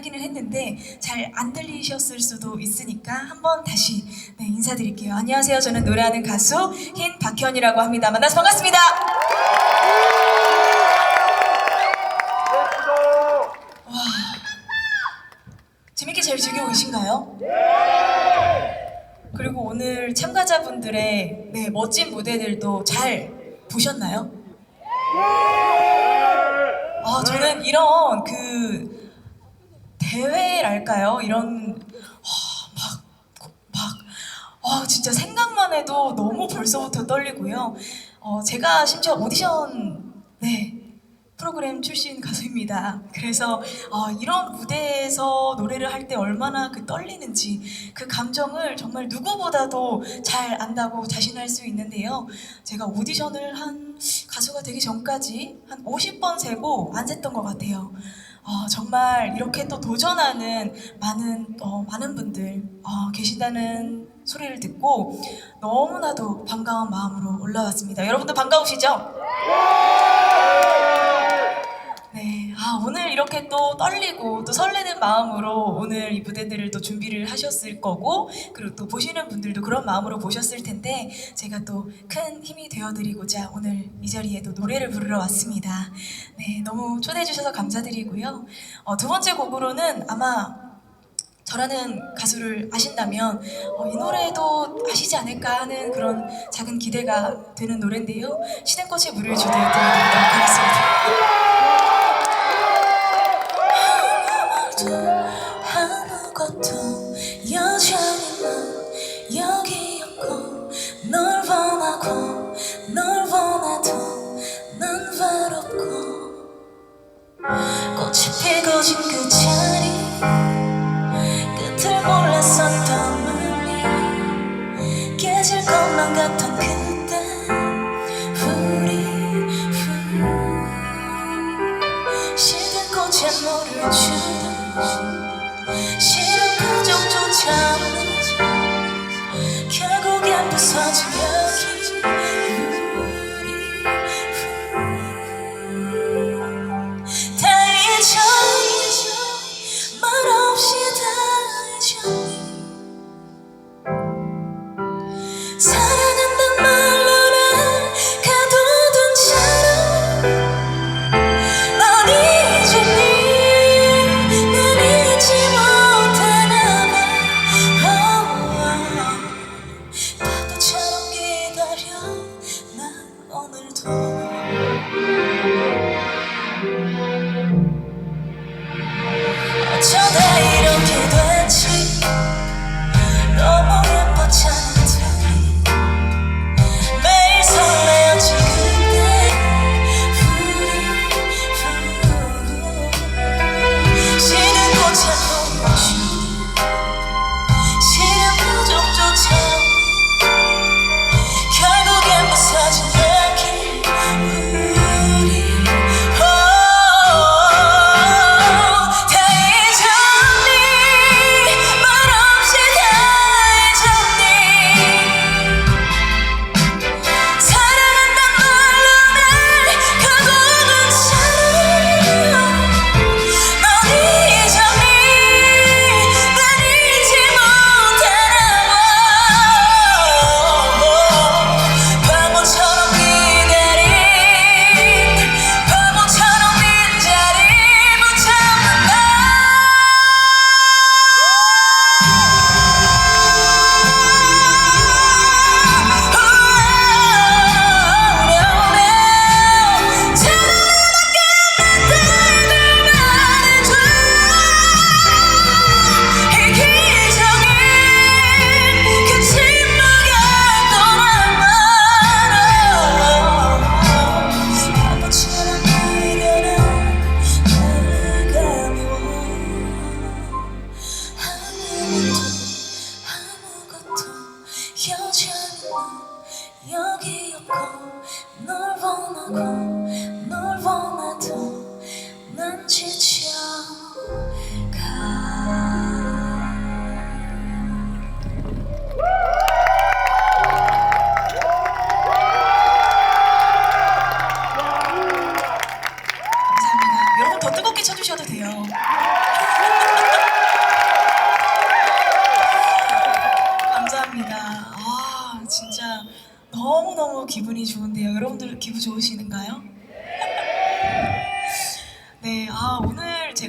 하기는 했는데 잘 안 들리셨을 수도 있으니까 한번 다시 네, 인사드릴게요. 안녕하세요. 저는 노래하는 가수 흰 박현이라고 합니다. 만나서 반갑습니다. 와, 재밌게 잘 즐겨 오신가요? 예! 그리고 오늘 참가자분들의 네, 멋진 무대들도 잘 보셨나요? 예! 아, 저는 이런 그 대회랄까요? 이런 막, 막, 아, 진짜 생각만 해도 너무 벌써부터 떨리고요. 어, 제가 심지어 오디션, 네, 프로그램 출신 가수입니다. 그래서 어, 이런 무대에서 노래를 할 때 얼마나 그 떨리는지 그 감정을 정말 누구보다도 잘 안다고 자신할 수 있는데요. 제가 오디션을 한 가수가 되기 전까지 한 50번 세고 안 셌던 것 같아요. 어, 정말 이렇게 또 도전하는 많은 어, 많은 분들 어, 계신다는 소리를 듣고 너무나도 반가운 마음으로 올라왔습니다. 여러분들 반가우시죠? 네, 아 오늘 이렇게 또 떨리고 또 설레는 마음으로 오늘 이 무대들을 또 준비를 하셨을 거고 그리고 또 보시는 분들도 그런 마음으로 보셨을 텐데 제가 또 큰 힘이 되어드리고자 오늘 이 자리에 또 노래를 부르러 왔습니다. 네, 너무 초대해 주셔서 감사드리고요. 어, 두 번째 곡으로는 아마 저라는 가수를 아신다면 어, 이 노래도 아시지 않을까 하는 그런 작은 기대가 되는 노래인데요. 시den꽃의 물을 주듯 들려드리도록 하겠습니다.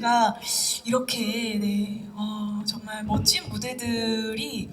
제가 이렇게, 네, 어, 정말 멋진 무대들이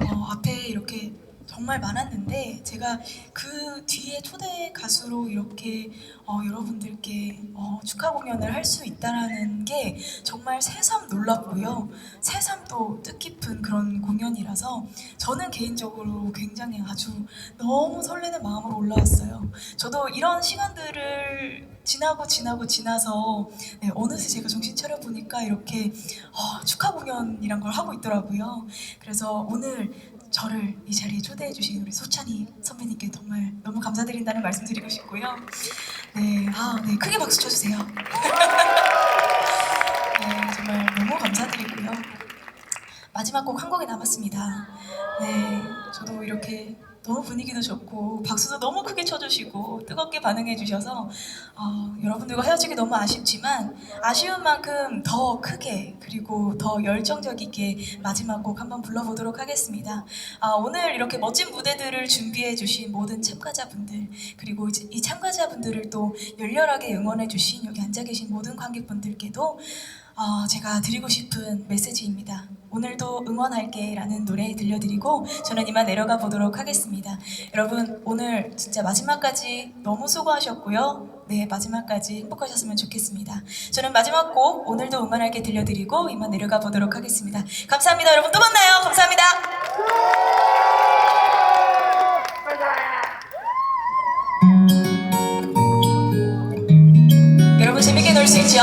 어, 앞에 이렇게 정말 많았는데 제가 그 뒤에 초대 가수로 이렇게 어, 여러분들께 어, 축하 공연을 할 수 있다라는 게 정말 새삼 놀랍고요. 새삼 또 뜻깊은 그런 공연이라서 저는 개인적으로 굉장히 아주 너무 설레는 마음으로 올라왔어요. 저도 이런 시간들을 지나고 지나고 지나서 네, 어느새 제가 정신 차려 보니까 이렇게 어, 축하 공연이란 걸 하고 있더라고요. 그래서 오늘 저를 이 자리에 초대해 주신 우리 소찬이 선배님께 정말 너무 감사드린다는 말씀 드리고 싶고요. 네, 아, 네, 크게 박수 쳐주세요. 네, 정말 너무 감사드리고요. 마지막 곡 한 곡이 남았습니다. 네, 저도 이렇게 너무 분위기도 좋고 박수도 너무 크게 쳐주시고 뜨겁게 반응해 주셔서 어, 여러분들과 헤어지기 너무 아쉽지만 아쉬운 만큼 더 크게 그리고 더 열정적이게 마지막 곡 한번 불러보도록 하겠습니다. 아, 오늘 이렇게 멋진 무대들을 준비해 주신 모든 참가자분들 그리고 이 참가자분들을 또 열렬하게 응원해 주신 여기 앉아 계신 모든 관객분들께도 어, 제가 드리고 싶은 메시지입니다. 오늘도 응원할게 라는 노래 들려드리고 저는 이만 내려가 보도록 하겠습니다. 여러분 오늘 진짜 마지막까지 너무 수고하셨고요. 네 마지막까지 행복하셨으면 좋겠습니다. 저는 마지막 곡 오늘도 응원할게 들려드리고 이만 내려가 보도록 하겠습니다. 감사합니다. 여러분 또 만나요. 감사합니다. 여러분 재밌게 놀 수 있죠?